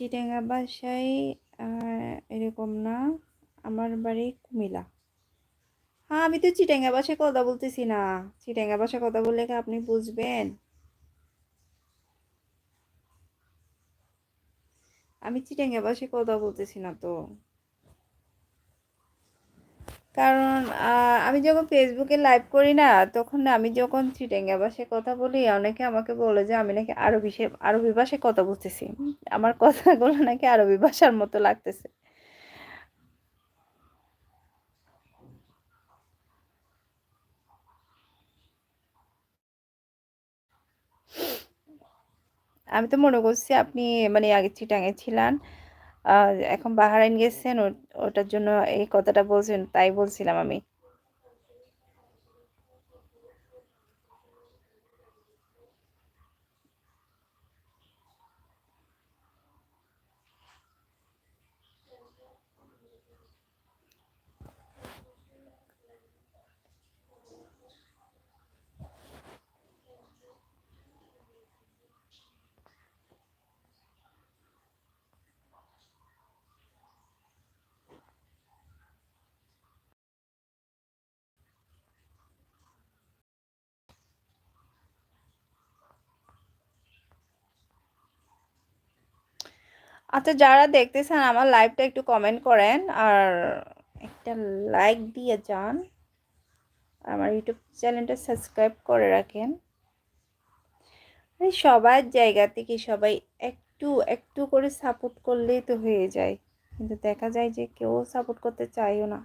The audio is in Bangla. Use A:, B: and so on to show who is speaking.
A: চিটাঙ্গা বাসায় এরকম না, আমার বাড়ি কুমিলা হ্যাঁ আমি তো চিটেঙ্গা বাসায় কথা বলতেছি না। চিটেঙ্গা বাসায় কথা বললে কি আপনি বুঝবেন? আমি চিটেঙ্গা বাসায় কথা বলতেছি না তো। কারণ আমি যখন ফেসবুকে লাইভ করি না, তখন আমি যখন চিটাঙ্গা ভাষায় কথা বলি, অনেকে আমাকে বলে যে আমি নাকি আরবি আরবি ভাষায় কথা বলতেছি। আমার কথাগুলো নাকি আরবি ভাষার মতো লাগতেছে। আমি তো মনে করছি আপনি মানে আগে চিটাঙে ছিলেন এখন বাহারাইন গেছেন ওটার জন্য এই কথাটা বলছেন তাই বলছিলাম আমি। আচ্ছা যারা দেখতেছেন আমার লাইভটা একটু কমেন্ট করেন। আর একটা লাইক দিয়ে যান। আমার ইউটিউব চ্যানেলটা সাবস্ক্রাইব করে রাখেন। সবার জায়গা থেকে সবাই একটু একটু করে সাপোর্ট করলেই তো হয়ে যায়। কিন্তু দেখা যায় যে কেউ সাপোর্ট করতে চাইও না।